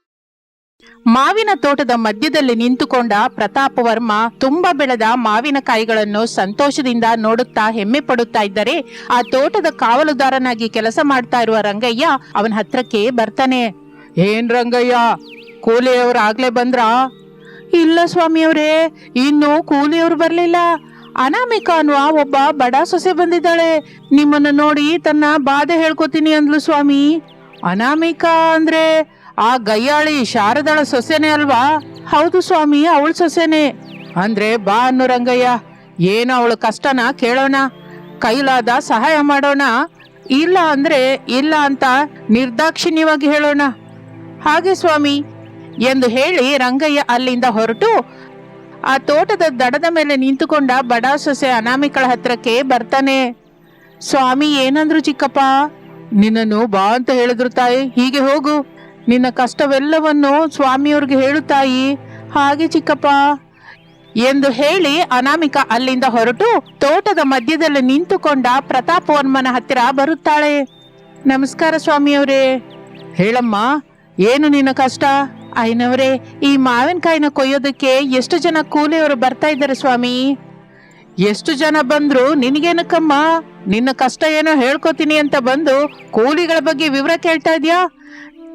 ಮಾವಿನ ತೋಟದ ಮಧ್ಯದಲ್ಲಿ ನಿಂತುಕೊಂಡ ಪ್ರತಾಪ ವರ್ಮ ತುಂಬಾ ಬೆಳೆದ ಮಾವಿನಕಾಯಿಗಳನ್ನು ಸಂತೋಷದಿಂದ ನೋಡುತ್ತಾ ಹೆಮ್ಮೆ ಪಡುತ್ತಾ ಇದ್ದರೆ, ಆ ತೋಟದ ಕಾವಲುದಾರನಾಗಿ ಕೆಲಸ ಮಾಡ್ತಾ ಇರುವ ರಂಗಯ್ಯ ಅವನ ಹತ್ರಕ್ಕೆ ಬರ್ತಾನೆ. ಏನ್ ರಂಗಯ್ಯ? ಕೂಲಿಯವರು ಆಗ್ಲೇ ಬಂದ್ರಾ? ಇಲ್ಲ ಸ್ವಾಮಿಯವರೇ ಇನ್ನು ಕೂಲಿಯವರು ಬರಲಿಲ್ಲ. ಅನಾಮಿಕ ಅನ್ನುವ ಒಬ್ಬ ಬಡ ಸೊಸೆ ಬಂದಿದ್ದಾಳೆ. ನಿಮ್ಮನ್ನ ನೋಡಿ ತನ್ನ ಬಾಧೆ ಹೇಳ್ಕೊತೀನಿ ಅಂದ್ಲು ಸ್ವಾಮಿ. ಅನಾಮಿಕ ಅಂದ್ರೆ ಆ ಗಯ್ಯಾಳಿ ಶಾರದಳ ಸೊಸೆನೆ ಅಲ್ವಾ? ಹೌದು ಸ್ವಾಮಿ, ಅವಳ ಸೊಸೆನೆ. ಅಂದ್ರೆ ಬಾ ಅನ್ನು ರಂಗಯ್ಯ, ಏನು ಅವಳ ಕಷ್ಟನ ಕೇಳೋಣ, ಕೈಲಾದ ಸಹಾಯ ಮಾಡೋಣ, ಇಲ್ಲ ಅಂದ್ರೆ ಇಲ್ಲ ಅಂತ ನಿರ್ದಾಕ್ಷಿಣ್ಯವಾಗಿ ಹೇಳೋಣ. ಹಾಗೆ ಸ್ವಾಮಿ ಎಂದು ಹೇಳಿ ರಂಗಯ್ಯ ಅಲ್ಲಿಂದ ಹೊರಟು, ಆ ತೋಟದ ದಡದ ಮೇಲೆ ನಿಂತುಕೊಂಡ ಬಡ ಸೊಸೆ ಅನಾಮಿಕಳ ಹತ್ರಕ್ಕೆ ಬರ್ತಾನೆ. ಸ್ವಾಮಿ, ಏನಂದ್ರು ಚಿಕ್ಕಪ್ಪ? ನಿನ್ನನ್ನು ಬಾ ಅಂತ ಹೇಳಿದ್ರು ತಾಯಿ, ಹೀಗೆ ಹೋಗು. ನಿನ್ನ ಕಷ್ಟವೆಲ್ಲವನ್ನು ಸ್ವಾಮಿಯವ್ರಿಗೆ ಹೇಳು ತಾಯಿ. ಹಾಗೆ ಚಿಕ್ಕಪ್ಪ. ಎಂದು ಹೇಳಿ ಅನಾಮಿಕ ಅಲ್ಲಿಂದ ಹೊರಟು, ತೋಟದ ಮಧ್ಯದಲ್ಲಿ ನಿಂತುಕೊಂಡ ಪ್ರತಾಪವರ್ಮನ ಹತ್ತಿರ ಬರುತ್ತಾಳೆ. ನಮಸ್ಕಾರ ಸ್ವಾಮಿಯವರೇ. ಹೇಳಮ್ಮ, ಏನು ನಿನ್ನ ಕಷ್ಟ? ಐನವರೇ ಈ ಮಾವಿನಕಾಯಿನ ಕೊಯ್ಯೋದಕ್ಕೆ ಎಷ್ಟು ಜನ ಕೂಲಿಯವರು ಬರ್ತಾ ಇದ್ದಾರೆ ಸ್ವಾಮಿ? ಎಷ್ಟು ಜನ ಬಂದ್ರು ನಿನಗೇನಕ್ಕಮ್ಮ ನಿನ್ನ ಕಷ್ಟ ಏನೋ ಹೇಳ್ಕೊತೀನಿ ಅಂತ ಬಂದು ಕೂಲಿಗಳ ಬಗ್ಗೆ ವಿವರ ಕೇಳ್ತಾ ಇದ್ಯಾ?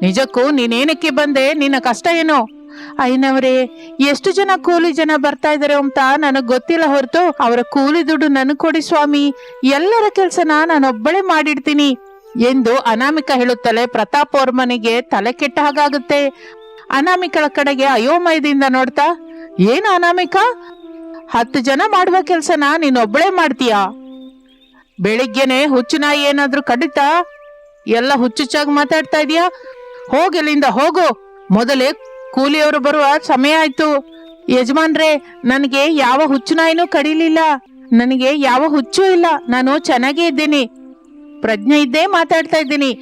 ನಿಜಕ್ಕೂ ನೀನೇನಕ್ಕೆ ಬಂದೆ? ನಿನ್ನ ಕಷ್ಟ ಏನು? ಅಯ್ಯನವರೇ ಎಷ್ಟು ಜನ ಕೂಲಿ ಜನ ಬರ್ತಾ ಇದಾರೆ ಅಂತ ನನಗ್ ಗೊತ್ತಿಲ್ಲ ಹೊರತು ಅವರ ಕೂಲಿ ದುಡ್ಡು ನನಗೆ ಕೊಡಿ ಸ್ವಾಮಿ. ಎಲ್ಲರ ಕೆಲ್ಸನ ನಾನೊಬ್ಬಳೇ ಮಾಡಿಡ್ತೀನಿ. ಎಂದು ಅನಾಮಿಕ ಹೇಳುತ್ತಲೇ ಪ್ರತಾಪ್ ವರ್ಮನಿಗೆ ತಲೆ ಕೆಟ್ಟ ಹಾಗಾಗುತ್ತೆ. ಅನಾಮಿಕಳ ಕಡೆಗೆ ಅಯೋಮಯದಿಂದ ನೋಡ್ತಾ, ಏನು ಅನಾಮಿಕ? ಹತ್ತು ಜನ ಮಾಡುವ ಕೆಲಸನ ನೀನೊಬ್ಬಳೇ ಮಾಡ್ತೀಯಾ? ಬೆಳಿಗ್ಗೆನೆ ಹುಚ್ಚು ನಾಯಿ ಏನಾದ್ರೂ ಕಡಿತಾ, ಎಲ್ಲ ಹುಚ್ಚುಚ್ಚಾಗಿ ಮಾತಾಡ್ತಾ ಇದೀಯಾ? ಹೋಗಿಲ್ಲಿಂದ ಹೋಗು. ಮೊದಲೇ ಕೂಲಿಯವರು ಬರುವ ಸಮಯ ಆಯ್ತು. ಯಜಮಾನ್ರೇ, ನನಗೆ ಯಾವ ಹುಚ್ಚು ನಾಯಿನೂ ಕಡಿಲಿಲ್ಲ. ನನಗೆ ಯಾವ ಹುಚ್ಚು ಇಲ್ಲ. ನಾನು ಚೆನ್ನಾಗೇ ಇದ್ದೀನಿ. ಪ್ರಜ್ಞೆ ಇದ್ದೇ ಮಾತಾಡ್ತಾ ಇದ್ದೀನಿ.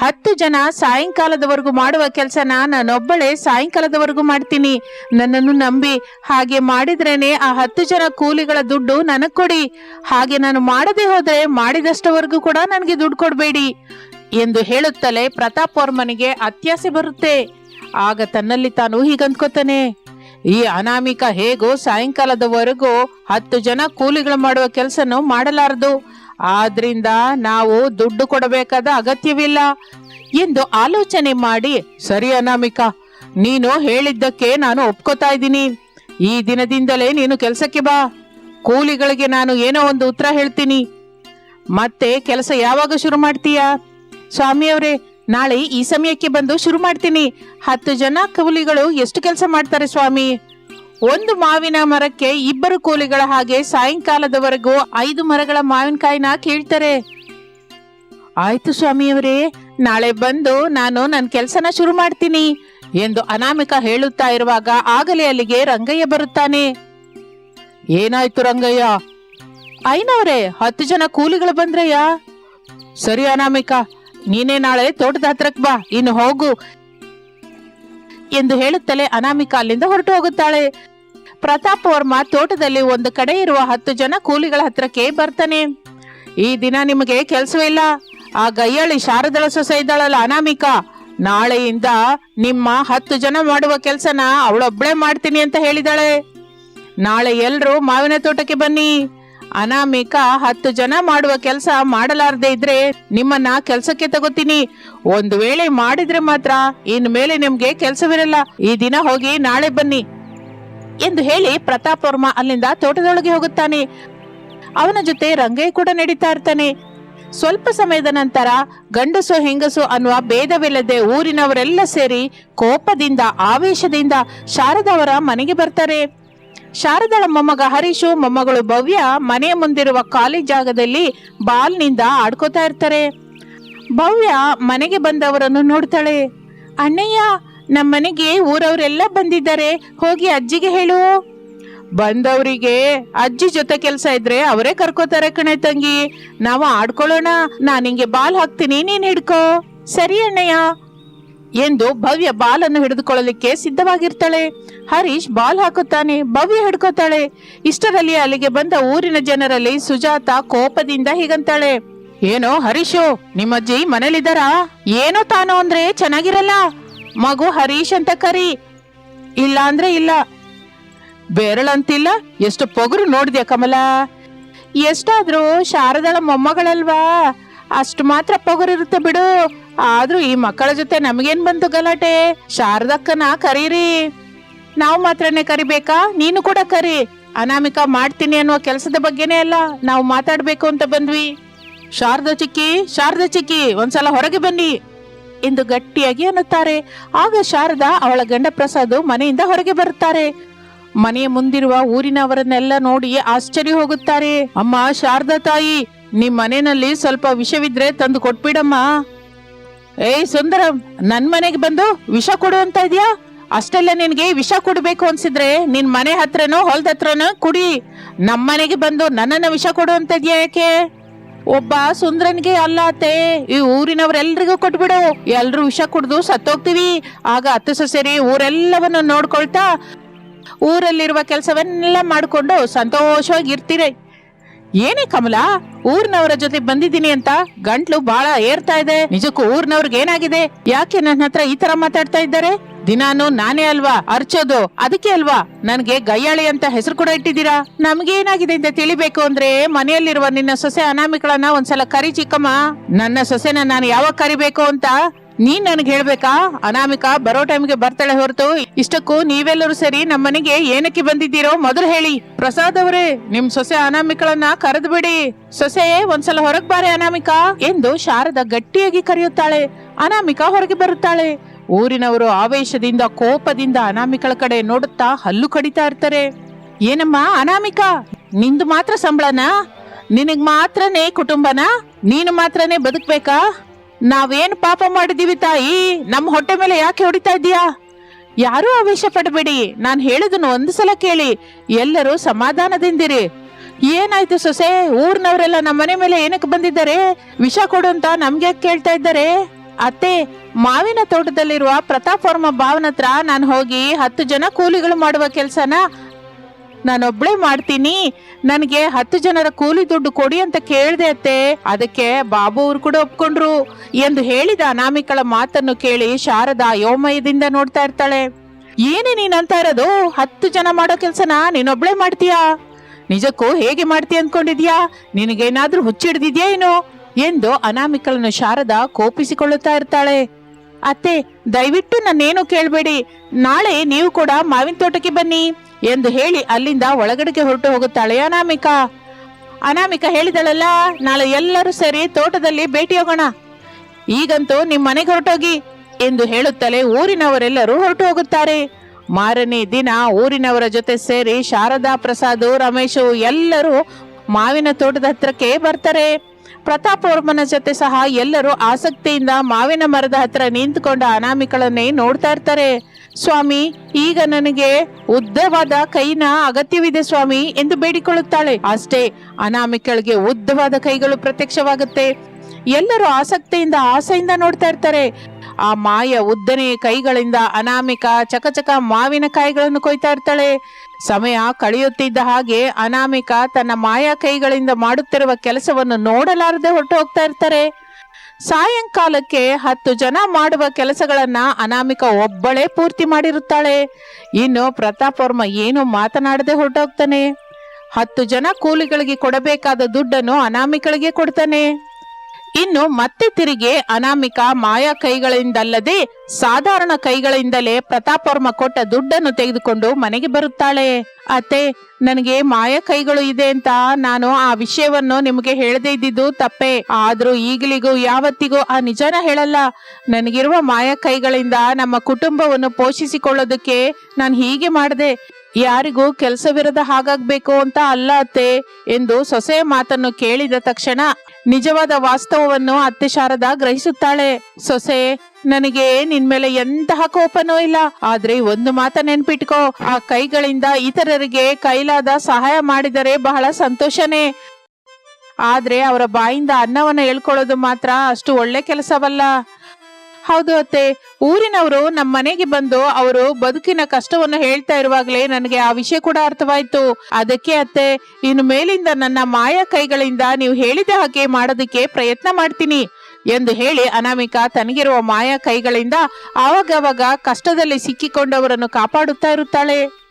ಹತ್ತು ಜನ ಸಾಯಂಕಾಲದವರೆಗೂ ಮಾಡುವ ಕೆಲಸನ ನಾನೊಬ್ಬಳೆ ಸಾಯಂಕಾಲದವರೆಗೂ ಮಾಡ್ತೀನಿ. ನನ್ನನ್ನು ನಂಬಿ ಹಾಗೆ ಮಾಡಿದ್ರೇನೆ ಆ ಹತ್ತು ಜನ ಕೂಲಿಗಳ ದುಡ್ಡು ನನಗ್ ಕೊಡಿ. ಹಾಗೆ ನಾನು ಮಾಡದೆ ಹೋದ್ರೆ ಮಾಡಿದಷ್ಟವರೆಗೂ ಕೂಡ ನನಗೆ ದುಡ್ಡು ಕೊಡಬೇಡಿ ಎಂದು ಹೇಳುತ್ತಲೇ ಪ್ರತಾಪ್ ವರ್ಮನಿಗೆ ಅತ್ಯಾಸೆ ಬರುತ್ತೆ. ಆಗ ತನ್ನಲ್ಲಿ ತಾನು ಹೀಗಂದ್ಕೋತಾನೆ ಈ ಅನಾಮಿಕ ಹೇಗೋ ಸಾಯಂಕಾಲದವರೆಗೂ ಹತ್ತು ಜನ ಕೂಲಿಗಳು ಮಾಡುವ ಕೆಲಸನೂ ಮಾಡಲಾರದು. ಆದ್ರಿಂದ ನಾವು ದುಡ್ಡು ಕೊಡಬೇಕಾದ ಅಗತ್ಯವಿಲ್ಲ ಎಂದು ಆಲೋಚನೆ ಮಾಡಿ, ಸರಿ ಅನಾಮಿಕಾ, ನೀನು ಹೇಳಿದ್ದಕ್ಕೆ ನಾನು ಒಪ್ಕೋತಾ ಇದ್ದೀನಿ. ಈ ದಿನದಿಂದಲೇ ನೀನು ಕೆಲಸಕ್ಕೆ ಬಾ. ಕೂಲಿಗಳಿಗೆ ನಾನು ಏನೋ ಒಂದು ಉತ್ತರ ಹೇಳ್ತೀನಿ. ಮತ್ತೆ ಕೆಲಸ ಯಾವಾಗ ಶುರು ಮಾಡ್ತೀಯಾ? ಸ್ವಾಮಿಯವರೇ, ನಾಳೆ ಈ ಸಮಯಕ್ಕೆ ಬಂದು ಶುರು ಮಾಡ್ತೀನಿ. ಹತ್ತು ಜನ ಕೂಲಿಗಳು ಎಷ್ಟು ಕೆಲಸ ಮಾಡ್ತಾರೆ ಸ್ವಾಮಿ? ಒಂದು ಮಾವಿನ ಮರಕ್ಕೆ ಇಬ್ಬರು ಕೂಲಿಗಳ ಹಾಗೆ ಸಾಯಂಕಾಲದವರೆಗೂ ಐದು ಮರಗಳ ಮಾವಿನಕಾಯಿನ ಕೇಳ್ತಾರೆ. ಆಯ್ತು ಸ್ವಾಮಿಯವರೇ, ನಾಳೆ ಬಂದು ನಾನು ನನ್ನ ಕೆಲಸನ ಶುರು ಮಾಡ್ತೀನಿ ಎಂದು ಅನಾಮಿಕ ಹೇಳುತ್ತಾ ಇರುವಾಗ ಆಗಲೇ ಅಲ್ಲಿಗೆ ರಂಗಯ್ಯ ಬರುತ್ತಾನೆ. ಏನಾಯ್ತು ರಂಗಯ್ಯ? ಐನವ್ರೆ, ಹತ್ತು ಜನ ಕೂಲಿಗಳು ಬಂದ್ರಯ್ಯ ಸರಿ ಅನಾಮಿಕ, ನೀನೇ ನಾಳೆ ತೋಟದ ಹತ್ರಕ್ ಬಾ, ಇನ್ನು ಹೋಗು ಎಂದು ಹೇಳುತ್ತಲೇ ಅನಾಮಿಕ ಅಲ್ಲಿಂದ ಹೊರಟು ಹೋಗುತ್ತಾಳೆ. ಪ್ರತಾಪ್ ವರ್ಮ ತೋಟದಲ್ಲಿ ಒಂದು ಕಡೆ ಇರುವ ಹತ್ತು ಜನ ಕೂಲಿಗಳ ಹತ್ರಕ್ಕೆ ಬರ್ತಾನೆ. ಈ ದಿನ ನಿಮಗೆ ಕೆಲಸವಿಲ್ಲ ಆ ಗೈಯಾಳಿ ಶಾರದಳ ಸೊಸೆ ಇದ್ದಾಳಲ್ಲ ಅನಾಮಿಕ. ನಾಳೆಯಿಂದ ನಿಮ್ಮ ಹತ್ತು ಜನ ಮಾಡುವ ಕೆಲಸನ ಅವಳೊಬ್ಳೆ ಮಾಡ್ತೀನಿ ಅಂತ ಹೇಳಿದಾಳೆ. ನಾಳೆ ಎಲ್ರು ಮಾವಿನ ತೋಟಕ್ಕೆ ಬನ್ನಿ. ಅನಾಮಿಕ ಹತ್ತು ಜನ ಮಾಡುವ ಕೆಲಸ ಮಾಡಲಾರದೆ ಇದ್ರೆ ನಿಮ್ಮನ್ನ ಕೆಲಸಕ್ಕೆ ತಗೋತೀನಿ. ಒಂದು ವೇಳೆ ಮಾಡಿದ್ರೆ ಮಾತ್ರ ಇನ್ ಮೇಲೆ ನಿಮ್ಗೆ ಕೆಲಸವಿರಲ್ಲ. ಈ ದಿನ ಹೋಗಿ ನಾಳೆ ಬನ್ನಿ. ಎಂದು ಹೇಳಿ ಪ್ರತಾಪ್ ವರ್ಮ ಅಲ್ಲಿಂದ ತೋಟದೊಳಗೆ ಹೋಗುತ್ತಾನೆ. ಅವನ ಜೊತೆ ರಂಗಯ್ಯ ಕೂಡ ನಡೀತಾ ಇರ್ತಾನೆ. ಸ್ವಲ್ಪ ಸಮಯದ ನಂತರ ಗಂಡಸು ಹೆಂಗಸು ಅನ್ನುವ ಭೇದವಿಲ್ಲದೆ ಊರಿನವರೆಲ್ಲ ಸೇರಿ ಕೋಪದಿಂದ, ಆವೇಶದಿಂದ ಶಾರದವರ ಮನೆಗೆ ಬರ್ತಾರೆ. ಶಾರದಳ ಮೊಮ್ಮಗ ಹರೀಶು, ಮೊಮ್ಮಗಳು ಭವ್ಯ ಮನೆಯ ಮುಂದಿರುವ ಖಾಲಿ ಜಾಗದಲ್ಲಿ ಬಾಲ್ನಿಂದ ಆಡ್ಕೋತಾ ಇರ್ತಾರೆ. ಭವ್ಯ ಮನೆಗೆ ಬಂದವರನ್ನು ನೋಡ್ತಾಳೆ. ಅಣ್ಣಯ್ಯ ನಮ್ಮನೆಗೆ ಊರವರೆಲ್ಲ ಬಂದಿದ್ದಾರೆ. ಹೋಗಿ ಅಜ್ಜಿಗೆ ಹೇಳು. ಬಂದವರಿಗೆ ಅಜ್ಜಿ ಜೊತೆ ಕೆಲಸ ಇದ್ರೆ ಅವರೇ ಕರ್ಕೋತಾರೆ ಕಣೆ ತಂಗಿ. ನಾವು ಆಡ್ಕೊಳ್ಳೋಣ. ನಾನು ನಿಂಗೆ ಬಾಲ್ ಹಾಕ್ತೀನಿ, ನೀನ್ ಹಿಡ್ಕೋ. ಸರಿ ಅಣ್ಣಯ್ಯ. ಎಂದು ಭವ್ಯ ಬಾಲನ್ನು ಹಿಡಿದುಕೊಳ್ಳಲಿಕ್ಕೆ ಸಿದ್ಧವಾಗಿರ್ತಾಳೆ. ಹರೀಶ್ ಬಾಲ್ ಹಾಕುತ್ತಾನೆ, ಭವ್ಯ ಹಿಡ್ಕೋತಾಳೆ. ಇಷ್ಟರಲ್ಲಿ ಅಲ್ಲಿಗೆ ಬಂದ ಊರಿನ ಜನರಲ್ಲಿ ಸುಜಾತ ಕೋಪದಿಂದ ಹೀಗಂತಾಳೆ. ಏನೋ ಹರೀಶು ನಿಮ್ಮಜ್ಜಿ ಮನೇಲಿದ್ದಾರಾ? ಏನೋ ತಾನು ಅಂದ್ರೆ ಚೆನ್ನಾಗಿರಲ್ಲ. ಮಗು ಹರೀಶ್ ಅಂತ ಕರಿ. ಇಲ್ಲ ಅಂದ್ರೆ ಇಲ್ಲ. ಬೆರಳಂತಿಲ್ಲ ಎಷ್ಟು ಪೊಗರು ನೋಡಿದ್ಯಾ ಕಮಲ? ಎಷ್ಟಾದ್ರೂ ಶಾರದಳ ಮೊಮ್ಮಗಳಲ್ವಾ? ಅಷ್ಟು ಮಾತ್ರ ಪೊಗರಿರುತ್ತೆ ಬಿಡು. ಆದ್ರೂ ಈ ಮಕ್ಕಳ ಜೊತೆ ನಮಗೇನ್ ಬಂತು ಗಲಾಟೆ? ಶಾರದಕ್ಕನ ಕರೀರಿ. ನಾವು ಮಾತ್ರನೇ ಕರಿಬೇಕಾ? ನೀನು ಕೂಡ ಕರಿ. ಅನಾಮಿಕಾ ಮಾಡ್ತೀನಿ ಅನ್ನುವ ಕೆಲಸದ ಬಗ್ಗೆನೇ ಅಲ್ಲ, ನಾವು ಮಾತಾಡ್ಬೇಕು ಅಂತ ಬಂದ್ವಿ. ಶಾರದ ಚಿಕ್ಕಿ ಶಾರದ ಚಿಕ್ಕಿ, ಒಂದ್ಸಲ ಹೊರಗೆ ಬನ್ನಿ. ಎಂದು ಗಟ್ಟಿಯಾಗಿ ಅನ್ನುತ್ತಾರೆ. ಆಗ ಶಾರದಾ ಅವಳ ಗಂಡ ಪ್ರಸಾದ್ ಮನೆಯಿಂದ ಹೊರಗೆ ಬರುತ್ತಾರೆ. ಮನೆಯ ಮುಂದಿರುವ ಊರಿನವರನ್ನೆಲ್ಲ ನೋಡಿ ಆಶ್ಚರ್ಯ ಹೋಗುತ್ತಾರೆ. ಅಮ್ಮ, ಶಾರದಾ ತಾಯಿ, ನಿಮ್ ಮನೆಯಲ್ಲಿ ಸ್ವಲ್ಪ ವಿಷವಿದ್ರೆ ತಂದು ಕೊಟ್ಬಿಡಮ್ಮ. ಏಯ್ ಸುಂದರಂ, ನನ್ ಮನೆಗೆ ಬಂದು ವಿಷ ಕೊಡು ಅಂತ ಇದ್ಯಾ? ಅಷ್ಟೆಲ್ಲ ನಿನ್ಗೆ ವಿಷ ಕೊಡ್ಬೇಕು ಅನ್ಸಿದ್ರೆ ನಿನ್ ಮನೆ ಹತ್ರನೋ ಹೊಲದ ಹತ್ರನೋ ಕುಡಿ ನಮ್ಮನೆಗೆ ಬಂದು ನನ್ನನ್ನು ವಿಷ ಕೊಡು ಅಂತ ಇದ್ಯಾ ಯಾಕೆ? ಒಬ್ಬ ಸುಂದ್ರನ್ಗೆ ಅಲ್ಲ ಅತ್ತೆ, ಈ ಊರಿನವ್ರೆಲ್ರಿಗೂ ಕೊಟ್ಬಿಡು. ಎಲ್ರು ವಿಷ ಕುಡ್ದು ಸತ್ತೋಗ್ತೀವಿ. ಆಗ ಅತ್ತ ಸೊಸೆರಿ ಊರೆಲ್ಲವನ್ನು ನೋಡ್ಕೊಳ್ತಾ ಊರಲ್ಲಿರುವ ಕೆಲಸವನ್ನೆಲ್ಲ ಮಾಡಿಕೊಂಡು ಸಂತೋಷವಾಗಿ ಇರ್ತೀರಿ ಏನೇ ಕಮಲ, ಊರ್ನವರ ಜೊತೆ ಬಂದಿದ್ದೀನಿ ಅಂತ ಗಂಟ್ಲು ಬಹಳ ಏರ್ತಾ ಇದೆ. ನಿಜಕ್ಕೂ ಊರ್ನವ್ರಿಗೆ ಏನಾಗಿದೆ? ಯಾಕೆ ನನ್ನ ಹತ್ರ ಈ ತರ ಮಾತಾಡ್ತಾ ಇದ್ದಾರೆ? ದಿನಾನು ನಾನೇ ಅಲ್ವಾ ಅರ್ಚೋದು? ಅದಕ್ಕೆ ಅಲ್ವಾ? ನನ್ಗೆ ಗಯ್ಯಾಳಿ ಅಂತ ಹೆಸರು ಕೂಡ ಇಟ್ಟಿದ್ದೀರಾ? ನಮ್ಗೆ ಏನಾಗಿದೆ ಅಂತ ತಿಳಿಬೇಕು ಅಂದ್ರೆ ಮನೆಯಲ್ಲಿರುವ ನಿನ್ನ ಸೊಸೆ ಅನಾಮಿಕಳನ್ನ ಒಂದ್ಸಲ ಕರಿ ಚಿಕ್ಕಮ್ಮ. ನನ್ನ ಸೊಸೆನ ನಾನು ಯಾವಾಗ ಕರಿಬೇಕು ಅಂತ ನೀನ್ ನನಗೆ ಹೇಳ್ಬೇಕಾ? ಅನಾಮಿಕಾ, ಬರೋ ಟೈಮ್ಗೆ ಬರ್ತಾಳೆ ಹೊರತು. ಇಷ್ಟಕ್ಕೂ ನೀವೆಲ್ಲರೂ ಸರಿ ನಮ್ಮ ಮನೆಗೆ ಏನಕ್ಕೆ ಬಂದಿದ್ದೀರೋ ಮೊದಲು ಹೇಳಿ. ಪ್ರಸಾದ್ ಅವರೇ, ನಿಮ್ ಸೊಸೆ ಅನಾಮಿಕಳನ್ನ ಕರೆದು ಬಿಡಿ ಸೊಸೆ, ಒಂದ್ಸಲ ಹೊರಗ್ ಬಾರೆ ಅನಾಮಿಕಾ. ಎಂದು ಶಾರದ ಗಟ್ಟಿಯಾಗಿ ಕರೆಯುತ್ತಾಳೆ. ಅನಾಮಿಕಾ ಹೊರಗೆ ಬರುತ್ತಾಳೆ. ಊರಿನವರು ಆವೇಶದಿಂದ, ಕೋಪದಿಂದ ಅನಾಮಿಕಳ ಕಡೆ ನೋಡುತ್ತಾ ಹಲ್ಲು ಕಡಿತಾ ಇರ್ತಾರೆ. ಏನಮ್ಮ ಅನಾಮಿಕಾ? ನಿಂದು ಮಾತ್ರ ಸಂಬಳನಾ? ನಿನಗ್ ಮಾತ್ರನೇ ಕುಟುಂಬನಾ? ನೀನು ಮಾತ್ರನೇ ಬದುಕ್ಬೇಕಾ? ನಾವೇನ್ ಪಾಪ ಮಾಡಿದೀವಿ ತಾಯಿ? ನಮ್ಮ ಹೊಟ್ಟೆ ಮೇಲೆ ಯಾಕೆ ಹೊಡಿತಾ ಇದೀಯಾ ಯಾರೂ ಆವೇಶ ಪಡಬೇಡಿ. ನಾನ್ ಹೇಳುದನ್ನು ಒಂದು ಸಲ ಕೇಳಿ. ಎಲ್ಲರೂ ಸಮಾಧಾನದಿಂದಿರಿ. ಏನಾಯ್ತು ಸೊಸೆ? ಊರ್ನವರೆಲ್ಲ ನಮ್ಮ ಮನೆ ಮೇಲೆ ಏನಕ್ಕೆ ಬಂದಿದ್ದಾರೆ? ವಿಷ ಕೊಡು ಅಂತ ನಮ್ಗೆ ಕೇಳ್ತಾ ಇದ್ದಾರೆ? ಅತ್ತೆ, ಮಾವಿನ ತೋಟದಲ್ಲಿರುವ ಪ್ರತಾಪ್ ವರ್ಮ ಭಾವನ ಹತ್ರ ನಾನು ಹೋಗಿ ಹತ್ತು ಜನ ಕೂಲಿಗಳು ಮಾಡುವ ಕೆಲಸನ ನಾನೊಬ್ಳೆ ಮಾಡ್ತೀನಿ. ನನಗೆ ಹತ್ತು ಜನರ ಕೂಲಿ ದುಡ್ಡು ಕೊಡಿ ಅಂತ ಕೇಳಿದೆ ಅತ್ತೆ. ಅದಕ್ಕೆ ಬಾಬು ಅವ್ರು ಕೂಡ ಒಪ್ಕೊಂಡ್ರು. ಎಂದು ಹೇಳಿದ ಅನಾಮಿಕಳ ಮಾತನ್ನು ಕೇಳಿ ಶಾರದಾ ಯೋಮಯದಿಂದ ನೋಡ್ತಾ ಇರ್ತಾಳೆ. ಏನೇ ನೀನ್ ಅಂತ ಇರೋದು? ಹತ್ತು ಜನ ಮಾಡೋ ಕೆಲಸನ ನೀನೊಬ್ಳೆ ಮಾಡ್ತೀಯಾ? ನಿಜಕ್ಕೂ ಹೇಗೆ ಮಾಡ್ತೀಯ ಅನ್ಕೊಂಡಿದ್ಯಾ? ನಿನಗೇನಾದ್ರೂ ಹುಚ್ಚಿಡ್ದಿದ್ಯಾ ಏನು? ಎಂದು ಅನಾಮಿಕಳನ್ನು ಶಾರದಾ ಕೋಪಿಸಿಕೊಳ್ಳುತ್ತಾ ಇರ್ತಾಳೆ. ಅತ್ತೆ, ದಯವಿಟ್ಟು ನನ್ನೇನು ಕೇಳಬೇಡಿ. ನಾಳೆ ನೀವು ಕೂಡ ಮಾವಿನ ತೋಟಕ್ಕೆ ಬನ್ನಿ ಎಂದು ಹೇಳಿ ಅಲ್ಲಿಂದ ಒಳಗಡೆಗೆ ಹೊರಟು ಹೋಗುತ್ತಾಳೆ ಅನಾಮಿಕಾ. ಅನಾಮಿಕಾ ಹೇಳಿದಳಲ್ಲ, ನಾಳೆ ಎಲ್ಲರೂ ಸೇರಿ ತೋಟದಲ್ಲಿ ಭೇಟಿ ಹೋಗೋಣ ಈಗಂತೂ ನಿಮ್ಮ ಮನೆಗೆ ಹೊರಟೋಗಿ ಎಂದು ಹೇಳುತ್ತಲೇ ಊರಿನವರೆಲ್ಲರೂ ಹೊರಟು ಹೋಗುತ್ತಾರೆ. ಮಾರನೇ ದಿನ ಊರಿನವರ ಜೊತೆ ಸೇರಿ ಶಾರದಾ ಪ್ರಸಾದ್, ರಮೇಶು ಎಲ್ಲರೂ ಮಾವಿನ ತೋಟದ ಹತ್ರಕ್ಕೆ ಬರ್ತಾರೆ. ಪ್ರತಾಪ್ ವರ್ಮನ ಜೊತೆ ಸಹ ಎಲ್ಲರೂ ಆಸಕ್ತಿಯಿಂದ ಮಾವಿನ ಮರದ ಹತ್ರ ನಿಂತುಕೊಂಡ ಅನಾಮಿಕಳನ್ನೇ ನೋಡ್ತಾ ಇರ್ತಾರೆ. ಸ್ವಾಮಿ, ಈಗ ನನಗೆ ಉದ್ದವಾದ ಕೈನ ಅಗತ್ಯವಿದೆ ಸ್ವಾಮಿ ಎಂದು ಬೇಡಿಕೊಳ್ಳುತ್ತಾಳೆ. ಅಷ್ಟೇ, ಅನಾಮಿಕಳಿಗೆ ಉದ್ದವಾದ ಕೈಗಳು ಪ್ರತ್ಯಕ್ಷವಾಗುತ್ತೆ. ಎಲ್ಲರೂ ಆಸಕ್ತಿಯಿಂದ, ಆಸೆಯಿಂದ ನೋಡ್ತಾ ಇರ್ತಾರೆ. ಆ ಮಾಯ ಉದ್ದನೆ ಕೈಗಳಿಂದ ಅನಾಮಿಕ ಚಕಚಕ ಮಾವಿನ ಕಾಯಿಗಳನ್ನು ಕೊಯ್ತಾ ಇರ್ತಾಳೆ. ಸಮಯ ಕಳೆಯುತ್ತಿದ್ದ ಹಾಗೆ ಅನಾಮಿಕ ತನ್ನ ಮಾಯಾ ಕೈಗಳಿಂದ ಮಾಡುತ್ತಿರುವ ಕೆಲಸವನ್ನು ನೋಡಲಾರದೆ ಹೊರಟು ಹೋಗ್ತಾ ಇರ್ತಾರೆ. ಸಾಯಂಕಾಲಕ್ಕೆ ಹತ್ತು ಜನ ಮಾಡುವ ಕೆಲಸಗಳನ್ನ ಅನಾಮಿಕ ಒಬ್ಬಳೇ ಪೂರ್ತಿ ಮಾಡಿರುತ್ತಾಳೆ. ಇನ್ನು ಪ್ರತಾಪ್ ವರ್ಮ ಏನು ಮಾತನಾಡದೆ ಹೊರಟೋಗ್ತಾನೆ ಹತ್ತು ಜನ ಕೂಲಿಗಳಿಗೆ ಕೊಡಬೇಕಾದ ದುಡ್ಡನ್ನು ಅನಾಮಿಕಳಿಗೆ ಕೊಡ್ತಾನೆ. ಇನ್ನು ಮತ್ತೆ ತಿರುಗಿ ಅನಾಮಿಕ ಮಾಯಾ ಕೈಗಳಿಂದಲ್ಲದೆ ಸಾಧಾರಣ ಕೈಗಳಿಂದಲೇ ಪ್ರತಾಪ್ ವರ್ಮ ಕೊಟ್ಟ ದುಡ್ಡನ್ನು ತೆಗೆದುಕೊಂಡು ಮನೆಗೆ ಬರುತ್ತಾಳೆ. ಅತ್ತೆ, ನನಗೆ ಮಾಯ ಕೈಗಳು ಇದೆ ಅಂತ ನಾನು ಆ ವಿಷಯವನ್ನು ನಿಮಗೆ ಹೇಳದೆ ಇದ್ದಿದ್ದು ತಪ್ಪೆ. ಆದ್ರೂ ಈಗಲಿಗೂ ಯಾವತ್ತಿಗೂ ಆ ನಿಜನ ಹೇಳಲ್ಲ. ನನಗಿರುವ ಮಾಯ ಕೈಗಳಿಂದ ನಮ್ಮ ಕುಟುಂಬವನ್ನು ಪೋಷಿಸಿಕೊಳ್ಳೋದಕ್ಕೆ ನಾನು ಹೀಗೆ ಮಾಡಿದೆ. ಯಾರಿಗೂ ಕೆಲಸವಿರದ ಹಾಗಾಗ್ಬೇಕು ಅಂತ ಅಲ್ಲ ಅತ್ತೆ ಎಂದು ಸೊಸೆಯ ಮಾತನ್ನು ಕೇಳಿದ ತಕ್ಷಣ ನಿಜವಾದ ವಾಸ್ತವವನ್ನು ಅತ್ತೆ ಶಾರದಾ ಗ್ರಹಿಸುತ್ತಾಳೆ. ಸೊಸೆ, ನನಗೆ ನಿನ್ ಮೇಲೆ ಎಂತಹ ಕೋಪನೂ ಇಲ್ಲ. ಆದ್ರೆ ಒಂದು ಮಾತ ನೆನ್ಪಿಟ್ಕೋ. ಆ ಕೈಗಳಿಂದ ಇತರರಿಗೆ ಕೈಲಾದ ಸಹಾಯ ಮಾಡಿದರೆ ಬಹಳ ಸಂತೋಷನೇ. ಆದ್ರೆ ಅವರ ಬಾಯಿಂದ ಅನ್ನವನ್ನ ಹೇಳ್ಕೊಳ್ಳೋದು ಮಾತ್ರ ಅಷ್ಟು ಒಳ್ಳೆ ಕೆಲಸವಲ್ಲ. ಹೌದು ಅತ್ತೆ. ಊರಿನವರು ನಮ್ಮ ಮನೆಗೆ ಬಂದು ಅವರು ಬದುಕಿನ ಕಷ್ಟವನ್ನು ಹೇಳ್ತಾ ಇರುವಾಗಲೇ ನನಗೆ ಆ ವಿಷಯ ಕೂಡ ಅರ್ಥವಾಯ್ತು. ಅದಕ್ಕೆ ಅತ್ತೆ, ಇನ್ನು ಮೇಲಿಂದ ನನ್ನ ಮಾಯ ಕೈಗಳಿಂದ ನೀವು ಹೇಳಿದ ಹಾಗೆ ಮಾಡೋದಕ್ಕೆ ಪ್ರಯತ್ನ ಮಾಡ್ತೀನಿ. ಎಂದು ಹೇಳಿ ಅನಾಮಿಕಾ ತನಗಿರುವ ಮಾಯ ಕೈಗಳಿಂದ ಆವಾಗವಾಗ ಕಷ್ಟದಲ್ಲಿ ಸಿಕ್ಕಿಕೊಂಡವರನ್ನು ಕಾಪಾಡುತ್ತಾ ಇರುತ್ತಾಳೆ.